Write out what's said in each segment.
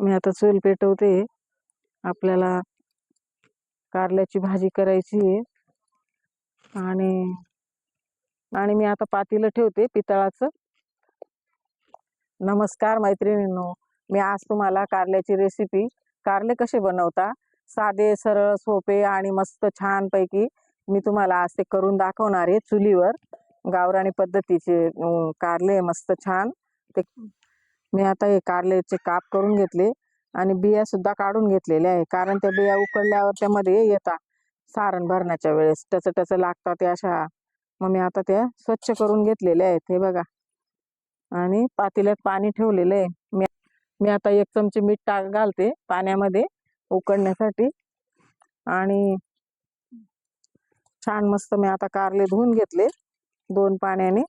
मी आता चूल पेटवते. आपल्याला कारल्याची भाजी करायची आहे. आणि आणि मी आता पातीलं ठेवते पितळाचं. नमस्कार मैत्रिणींनो मी आज तुम्हाला कारल्याची रेसिपी कारले कसे बनवता? साधे सरळ सोपे आणि मस्त छानपैकी मी तुम्हाला आज ते करून दाखवणार आहे चुलीवर. गावराणी पद्धतीचे कारले मस्त छान. ते मी आता हे कारल्याचे काप करून घेतले आणि बिया सुद्धा काढून घेतलेल्या आहे. कारण त्या बिया उकडल्यावर त्यामध्ये येतात. सारण भरण्याच्या वेळेस. टच टच लागतात त्या अशा. मग मी आता त्या स्वच्छ करून घेतलेल्या आहेत. हे बघा. आणि पातेल्यात पाणी ठेवलेलं आहे. मी मी आता एक चमचे मीठ टाक घालते पाण्यामध्ये उकडण्यासाठी. आणि छान मस्त मी आता कारले धुवून घेतले दोन पाण्याने.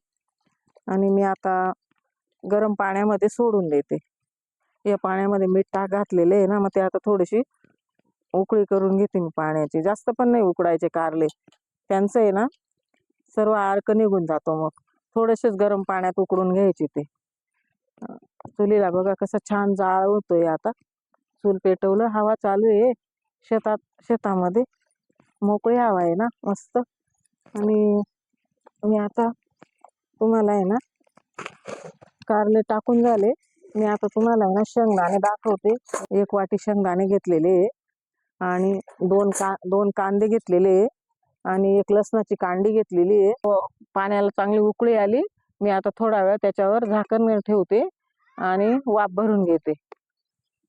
आणि मी आता गरम पाण्यामध्ये सोडून देते. या पाण्यामध्ये मीठ टाक घातलेले आहे ना मग ते आता थोडीशी उकळी करून घेते मी पाण्याची. जास्त पण नाही उकडायचे कारले. त्यांचं आहे ना सर्व अर्क निघून जातो मग. थोडेसेच गरम पाण्यात उकडून घ्यायची ते. चुलीला बघा कसं छान जाळ होतोय आता. चूल पेटवलं हवा चालू आहे. शेतात शेतामध्ये मोकळी हवा आहे ना मस्त. आणि मी आता तुम्हाला आहे ना कारले टाकून झाले. मी आता तुम्हाला ना शेंगदाणे दाखवते. एक वाटी शेंगदाणे घेतलेले आणि दोन का दोन कांदे घेतलेले आणि एक लसणाची कांडी घेतलेली आहे. व पाण्याला चांगली उकळी आली. मी आता थोडा वेळ त्याच्यावर झाकण ठेवते. आणि वाफ भरून घेते.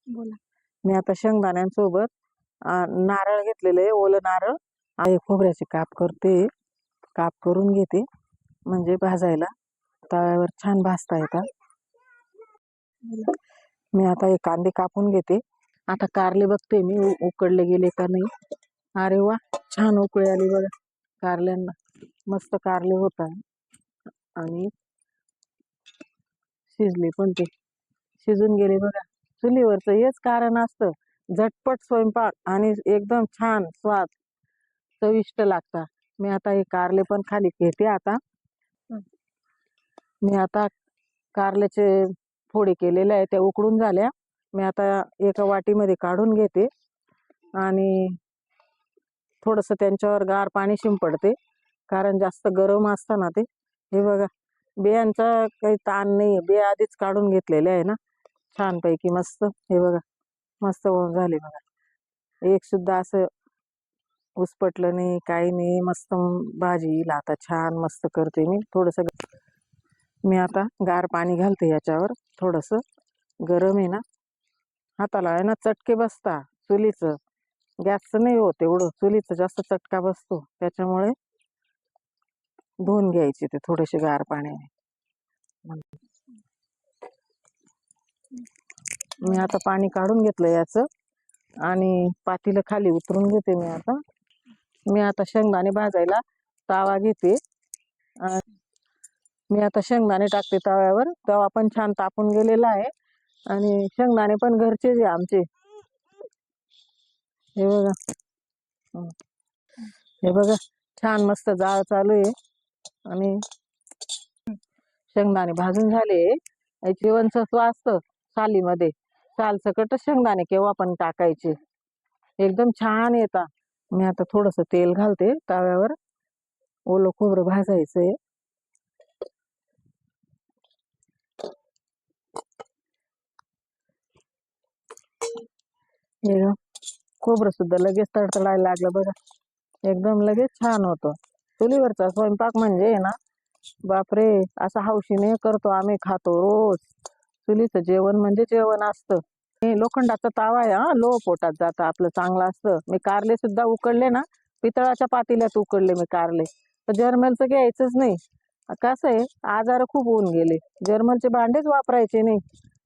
बोला. मी आता शेंगदाण्यांसोबत नारळ घेतलेलं आहे ओलं नारळ. आणि खोबऱ्याचे काप करते. काप करून घेते. म्हणजे भाजायला. तव्यावर छान भाजता येतात मी आता हे कांदे कापून घेते. आता कारले बघते मी उ- उकडले गेले का नाही. अरे वा छान उकळी आली बघा कारल्यांना. मस्त कारले होत आणि शिजले पण ते. शिजून गेले बघा. चुलीवरचं हेच कारण असतं. झटपट स्वयंपाक आणि एकदम छान स्वाद चविष्ट लागता मी आता हे कारले पण खाली घेते आता. मी आता कारल्याचे फोडी केलेल्या आहे त्या उकडून झाल्या. मी आता एका वाटीमध्ये काढून घेते आणि थोडंसं त्यांच्यावर गार पाणी शिंपडते कारण जास्त गरम असतं ना ते. हे बघा बियांचा काही ताण नाही आहे बिया आधीच काढून घेतलेल्या आहे ना. छानपैकी मस्त. हे बघा मस्त होऊन झाले बघा. एक सुद्धा असं उसपटलं नाही काही नाही. मस्त भाजी येईल आता छान मस्त करते मी. थोडंसं मी आता गार पाणी घालते याच्यावर. थोडंसं गरम आहे ना. हाताला आहे ना चटके बसता चुलीचं. गॅसचं नाही होत एवढं. चुलीचं जास्त चटका बसतो. त्याच्यामुळे धुवून घ्यायचे ते थोडेसे गार पाण्याने. मी आता पाणी काढून घेतलं याचं आणि पातीलं खाली उतरून घेते मी आता. मी आता शेंगदाणे भाजायला तावा घेते. आणि मी आता शेंगदाणे टाकते तव्यावर. तवा पण छान तापून गेलेला आहे. आणि शेंगदाणे पण घरचेच आहे आमचे. हे बघा. हे बघा. छान मस्त जाळ चालू आहे. आणि शेंगदाणे भाजून झाले. जीवनसत्व असतं सालीमध्ये. साल सकट शेंगदाणे केव्हा पण टाकायचे. एकदम छान येतात. मी आता थोडस तेल घालते तव्यावर. ओलं खोबरं भाजायचंय. हे खोबरं सुद्धा लगेच तडतडायला लागलं बघा एकदम लगेच छान होतं. चुलीवरचा स्वयंपाक म्हणजे ना बापरे असं हौशीने करतो आम्ही खातो रोज. चुलीचं जेवण म्हणजे जेवण असतं. हे लोखंडाचा तावा आहे हा लो पोटात जातं आपलं चांगलं असतं. मी कारले सुद्धा उकडले ना पितळाच्या पातेल्यात उकडले मी कारले. तर जर्मलचं घ्यायचंच नाही. कसं आहे आजार खूप होऊन गेले. जर्मलचे भांडेच वापरायचे नाही.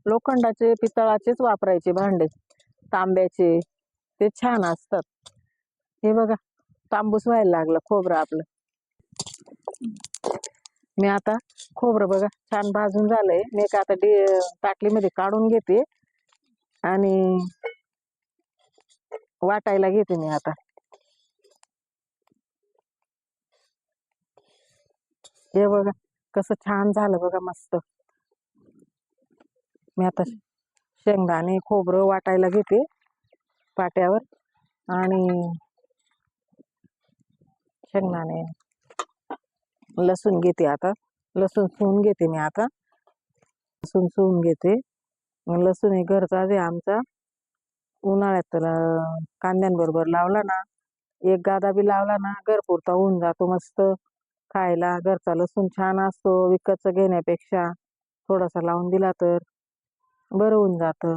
लोखंडाचे पितळाचेच वापरायचे भांडे. तांब्याचे ते छान असतात. हे बघा तांबूस व्हायला लागलं खोबरं आपलं. मी आता खोबरं बघा छान भाजून झालंय. मी एक आता डे ताटलीमध्ये काढून घेते आणि वाटायला घेते मी आता. हे बघा कसं छान झालं बघा मस्त. मी आता शेंगदाणे खोबरं वाटायला घेते पाट्यावर आणि शेंगदाणे. लसूण घेते आता. लसूण सोवून घेते मी आता. लसूण सोवून घेते. लसूण हे घरचाच आहे आमचा उन्हाळ्यात तर कांद्यांबरोबर लावला ना एक गादा बी लावला ना घरपुरता होऊन जातो मस्त. खायला घरचा लसूण छान असतो विकतचं घेण्यापेक्षा. थोडासा लावून दिला तर. बरं होऊन जातं.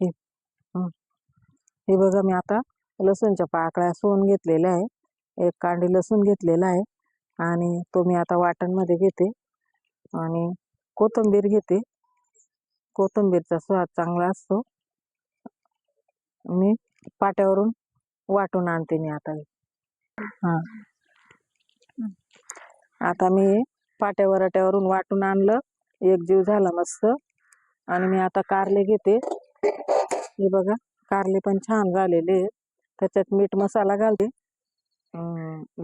हे हे. बघा मी आता लसूणच्या पाकळ्या सोन घेतलेल्या आहे. एक कांडी लसूण घेतलेला आहे आणि तो मी आता वाटणमध्ये घेते आणि कोथिंबीर घेते. कोथिंबीरचा स्वाद चांगला असतो. मी पाट्यावरून वाटून आणते मी आता हां. आता मी पाट्या वराट्यावरून वाटून आणलं. एक जीव झाला मस्त. आणि मी आता कारले घेते. हे बघा कारले पण छान झालेले आहेत. त्याच्यात मीठ मसाला घालते.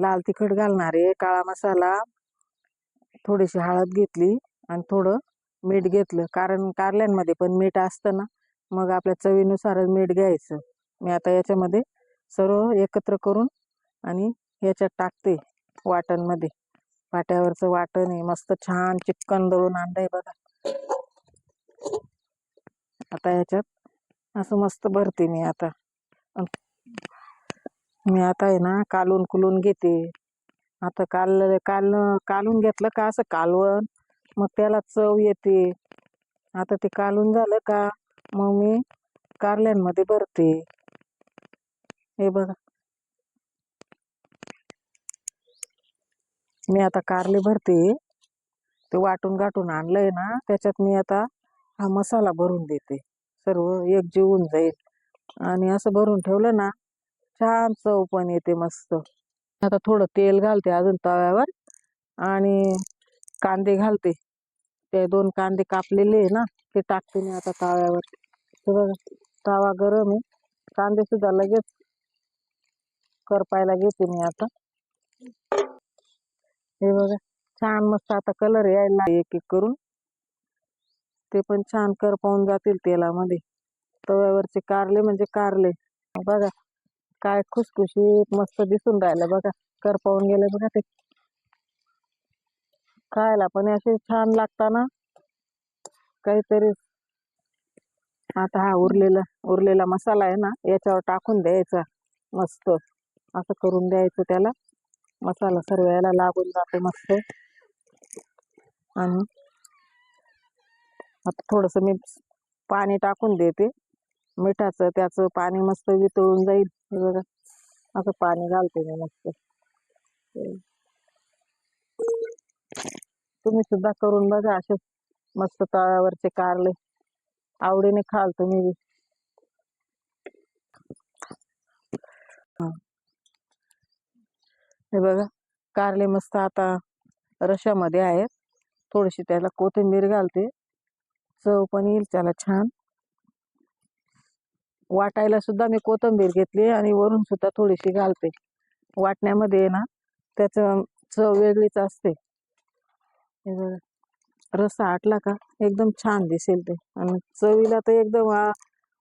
लाल तिखट घालणार आहे काळा मसाला थोडीशी हळद घेतली आणि थोडं मीठ घेतलं. कारण कारल्यांमध्ये पण मीठ असतं ना मग आपल्या चवीनुसारच मीठ घ्यायचं. मी आता याच्यामध्ये सर्व एकत्र करून आणि याच्यात टाकते वाटणमध्ये. पाट्यावरचं वाटण आहे मस्त छान चिक्कन दळून आणलं आहे बघा. आता याच्यात असं मस्त भरते मी आता. मी आता आहे ना कालून कुलून घेते. आता काल काल कालून घेतलं का असं कालवण मग त्याला चव येते. आता ते कालून झालं का मग मी कारल्यांमध्ये भरते. हे बघा. मी आता कारले भरते. ते वाटून गाठून आणलंय ना त्याच्यात मी आता हा मसाला भरून देते. सर्व एक होऊन जाईल. आणि असं भरून ठेवलं ना छान चव पण येते मस्त. आता थोडं तेल घालते अजून तव्यावर आणि कांदे घालते. ते दोन कांदे कापलेले आहे ना ते टाकते मी आता तव्यावर. बघा तवा गरम आहे. कांदे सुद्धा लगेच करपायला घेते मी आता. हे बघा छान मस्त आता कलर यायला एक एक करून. ते पण छान करपावून जातील तेलामध्ये. तव्यावरचे कारले म्हणजे कारले. बघा काय खुसखुशीत मस्त दिसून राहिलं बघा करपावून गेले बघा ते. खायला पण असे छान लागताना काहीतरी आता हा उरलेला उरलेला मसाला आहे ना याच्यावर टाकून द्यायचा मस्त. असं करून द्यायचं त्याला. मसाला सर्व याला लागून जातो मस्त. आणि आता थोडंसं मी पाणी टाकून देते. मिठाचं त्याचं पाणी मस्त वितळून जाईल. हे बघा. असं पाणी घालते मी मस्त. तुम्ही सुद्धा करून बघा असे मस्त तळावरचे कारले. आवडीने खाल तुम्ही बी. हे. बघा. कारले मस्त आता रशामध्ये आहेत. थोडीशी त्याला कोथिंबीर घालते. चव पण येईल त्याला छान. वाटायला सुद्धा मी कोथिंबीर घेतली आणि वरून सुद्धा थोडीशी घालते. वाटण्यामध्ये ना त्याचं चव वेगळीच असते. रस्सा आटला का एकदम छान दिसेल ते. आणि चवीला तर एकदम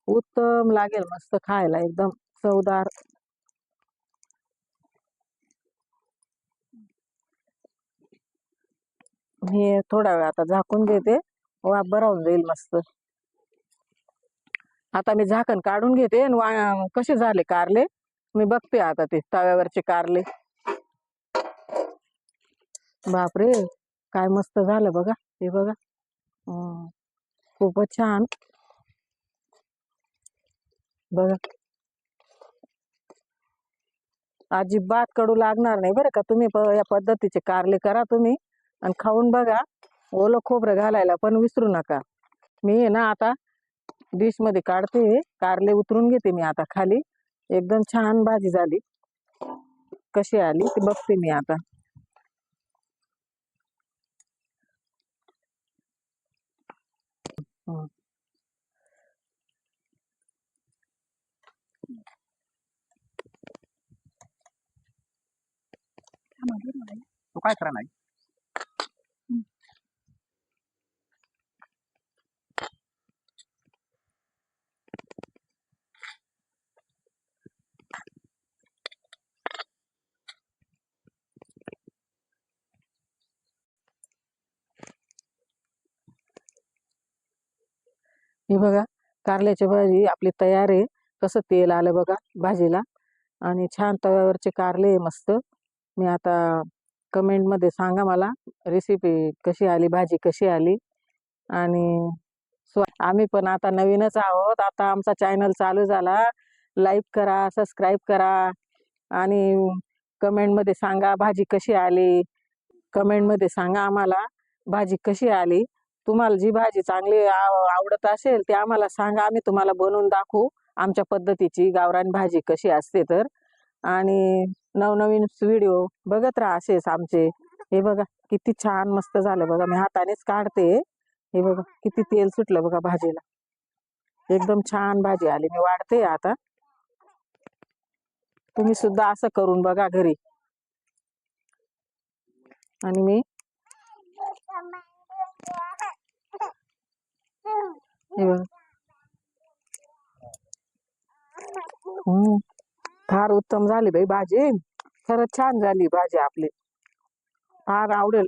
उत्तम लागेल मस्त खायला एकदम चवदार. हे थोडा वेळ आता झाकून घेते वाफ होऊन जाईल मस्त. आता मी झाकण काढून घेते आणि वा कसे झाले कारले? मी बघते आता ते तव्यावरचे कारले. बापरे काय मस्त झालं बघा हे बघा. खूपच छान. बघा. अजिबात कडू लागणार नाही बरं का तुम्ही प- या पद्धतीचे कारले करा तुम्ही आणि खाऊन बघा. ओलं खोबरं घालायला पण विसरू नका. मी ना आता डिशमध्ये काढते कारले उतरून घेते मी आता खाली. एकदम छान भाजी झाली. कशी आली ती बघते मी आता. काय करा हे बघा कारल्याची भाजी आपली तयार आहे. कसं तेल आलं बघा भाजीला. आणि छान तव्यावरचे कारले मस्त. मी आता कमेंटमध्ये सांगा मला रेसिपी कशी आली भाजी कशी आली. आणि स्व आम्ही पण आता नवीनच आहोत. आता आमचा चॅनल चालू झाला. लाईक करा सबस्क्राईब करा. आणि कमेंटमध्ये सांगा भाजी कशी आली. कमेंटमध्ये सांगा आम्हाला भाजी कशी आली. तुम्हाला जी भाजी चांगली आव- आवडत असेल ती आम्हाला सांगा. आम्ही तुम्हाला बनवून दाखवू. आमच्या पद्धतीची गावरान भाजी कशी असते तर. आणि नवनवीन व्हिडिओ बघत राहा असेच आमचे. हे बघा किती छान मस्त झालं बघा. मी हातानेच काढते. हे बघा किती तेल सुटलं बघा भाजीला. एकदम छान भाजी आली. मी वाढते आता. तुम्ही सुद्धा असं करून बघा घरी. आणि मी हे बघा हम्म फार उत्तम झाली बाई भाजी. खरंच छान झाली भाजी आपली. फार आवडेल.